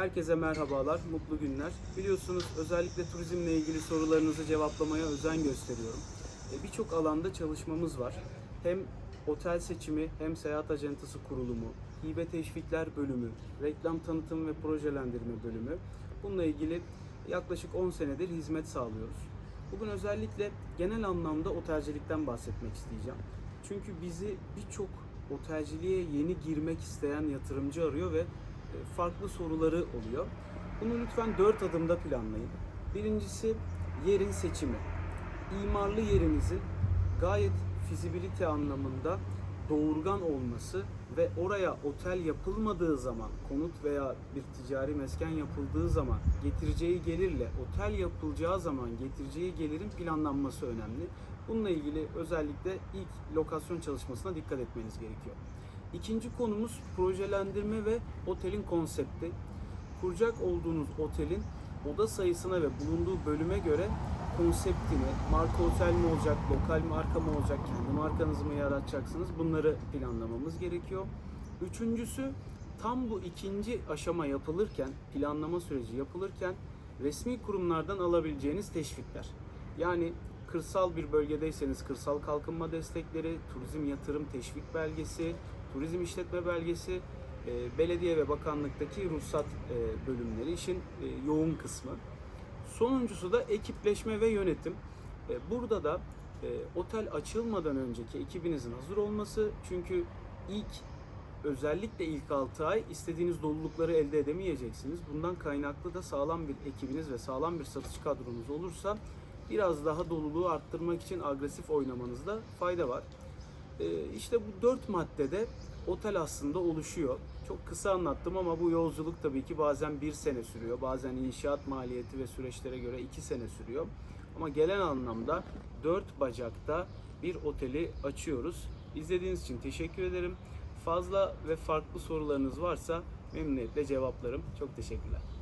Herkese merhabalar, mutlu günler. Biliyorsunuz özellikle turizmle ilgili sorularınızı cevaplamaya özen gösteriyorum. E, Birçok alanda çalışmamız var. Hem otel seçimi hem seyahat acentası kurulumu, hibe teşvikler bölümü, reklam tanıtım ve projelendirme bölümü. Bununla ilgili yaklaşık 10 senedir hizmet sağlıyoruz. Bugün özellikle genel anlamda otelcilikten bahsetmek isteyeceğim. Çünkü bizi birçok otelciliğe yeni girmek isteyen yatırımcı arıyor ve farklı soruları oluyor. Bunu lütfen dört adımda planlayın. Birincisi yerin seçimi. İmarlı yerinizin gayet fizibilite anlamında doğurgan olması ve oraya otel yapılmadığı zaman, konut veya bir ticari mesken yapıldığı zaman getireceği gelirle otel yapılacağı zaman getireceği gelirin planlanması önemli. Bununla ilgili özellikle ilk lokasyon çalışmasına dikkat etmeniz gerekiyor. İkinci konumuz projelendirme ve otelin konsepti. Kuracak olduğunuz otelin oda sayısına ve bulunduğu bölüme göre konseptini, marka otel mi olacak, lokal marka mı olacak, kendi markanızı mı yaratacaksınız bunları planlamamız gerekiyor. Üçüncüsü tam bu ikinci aşama yapılırken, planlama süreci yapılırken resmi kurumlardan alabileceğiniz teşvikler. Yani kırsal bir bölgedeyseniz kırsal kalkınma destekleri, turizm yatırım teşvik belgesi, turizm işletme belgesi, e, belediye ve bakanlıktaki ruhsat e, bölümleri işin e, yoğun kısmı. Sonuncusu da ekipleşme ve yönetim. Burada da otel açılmadan önceki ekibinizin hazır olması çünkü ilk özellikle ilk 6 ay istediğiniz dolulukları elde edemeyeceksiniz. Bundan kaynaklı da sağlam bir ekibiniz ve sağlam bir satış kadronuz olursa biraz daha doluluğu arttırmak için agresif oynamanızda fayda var. Ee, işte bu dört maddede otel aslında oluşuyor. Çok kısa anlattım ama bu yolculuk tabii ki bazen bir sene sürüyor. Bazen inşaat maliyeti ve süreçlere göre iki sene sürüyor. Ama gelen anlamda dört bacakta bir oteli açıyoruz. İzlediğiniz için teşekkür ederim. Fazla ve farklı sorularınız varsa memnuniyetle cevaplarım. Çok teşekkürler.